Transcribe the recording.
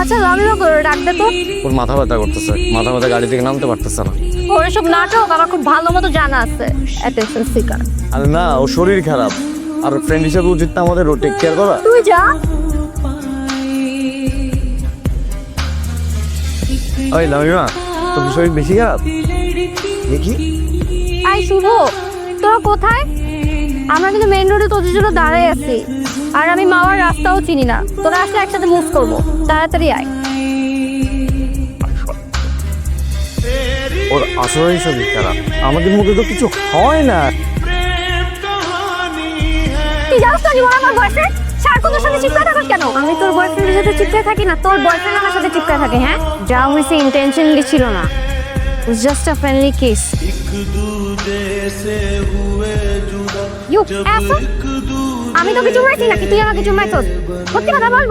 আচ্ছা করে ডাকতে তো। ওর মাথা ব্যথা করতেছে। মাথা ব্যথা গাড়ি থেকে নামতে পারতেছে না। ওর এসব নাটক আমার খুব ভালো মতো জানা আছে। অ্যাটেনশন সিকার আরে না ও শরীর খারাপ। আর ফ্রেন্ড হিসেবে উচিত না আমাদের ও টেক কেয়ার করা। তুই যা। ওই লামিমা তোর শরীর বেশি খারাপ? দেখি। আই শুভ। তোরা কোথায়? আমরা কিন্তু মেইন রোডে তোদের জন্য দাঁড়াই আছি। আর আমি মাওয়ার রাস্তাও চিনি না। তোরা আসলে একসাথে মুভ করব। তাড়াতাড়ি আয়। ওর আসলেই শরীর খারাপ। আমাদের মুখে তো কিছু হয় না। তুই জানিস তো জীবন আমার বয়ফ্রেন্ড সারাক্ষণ তোর সাথে চিপকে থাকিস কেন? আমি তোর বয়ফ্রেন্ডের সাথে চিপকে থাকি না তোর বয়ফ্রেন্ড আমার সাথে চিপকে থাকে হ্যাঁ? যা হয়েছে ইন্টেনশনলি ছিল না। জাস্ট আ ফ্রেন্ডলি কিস চুপ আসো আমি তোকে চুমাইছি নাকি তুই আমাকে চুমাইছস? সত্যি কথা বলব?